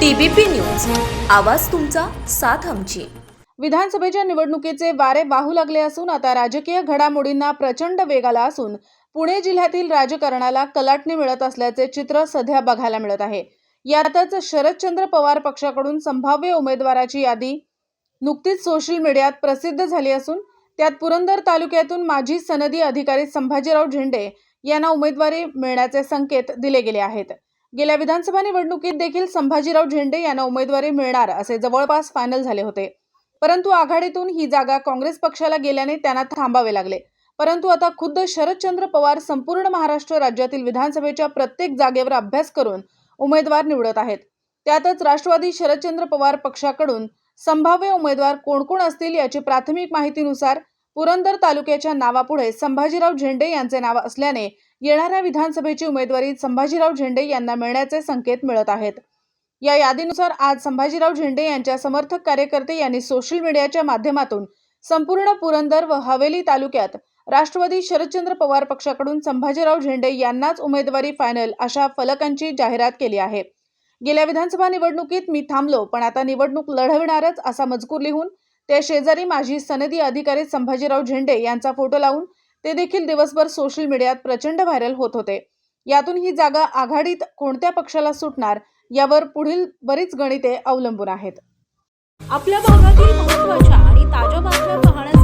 TBP news. आवाज तुमचा साथ आमची. विधानसभेच्या निवडणुकीचे वारे वाहू लागले असून आता राजकीय घडामोडींना प्रचंड वेग आला असून पुणे जिल्ह्यातील राजकारणाला कलाटणी मिळत असल्याचे चित्र सध्या बघायला मिळत आहे. यातच शरदचंद्र पवार पक्षाकडून संभाव्य उमेदवाराची यादी नुकतीच सोशल मीडियात प्रसिद्ध झाली असून त्यात पुरंदर तालुक्यातून माजी सनदी अधिकारी संभाजीराव झेंडे यांना उमेदवारी मिळण्याचे संकेत दिले गेले आहेत. गेल्या विधानसभा निवडणुकीत देखील संभाजीराव झेंडे यांना उमेदवारी मिळणार असे जवळपास फायनल झाले होते. परंतु आघाडीतून ही जागा काँग्रेस पक्षाला गेल्याने त्यांना थांबावे लागले. परंतु आता खुद्द शरदचंद्र पवार संपूर्ण महाराष्ट्र राज्यातील विधानसभेच्या प्रत्येक जागेवर अभ्यास करून उमेदवार निवडत आहेत. त्यातच राष्ट्रवादी शरदचंद्र पवार पक्षाकडून संभाव्य उमेदवार कोण कोण असतील याची प्राथमिक माहितीनुसार पुरंदर तालुक्याच्या नावापुढे संभाजीराव झेंडे यांचे नाव असल्याने येणाऱ्या विधानसभेची उमेदवारी संभाजीराव झेंडे यांना मिळण्याचे संकेत मिळत आहेत. या यादीनुसार आज संभाजीराव झेंडे यांच्या समर्थक कार्यकर्ते यांनी सोशल मीडियाच्या माध्यमातून संपूर्ण पुरंदर व हवेली तालुक्यात राष्ट्रवादी शरदचंद्र पवार पक्षाकडून संभाजीराव झेंडे यांनाच उमेदवारी फायनल अशा फलकांची जाहिरात केली आहे. गेल्या विधानसभा निवडणुकीत मी थांबलो पण आता निवडणूक लढविणारच असा मजकूर लिहून त्या शेजारी माजी सनदी अधिकारी संभाजीराव झेंडे यांचा फोटो लावून ते देखील दिवसभर सोशल मीडियात प्रचंड व्हायरल होत होते. यातून ही जागा आघाडीत कोणत्या पक्षाला सुटणार यावर पुढील बरीच गणिते अवलंबून आहेत. आपल्या भागातील महत्त्वाच्या आणि ताज्या बातम्या पाहण्यासाठी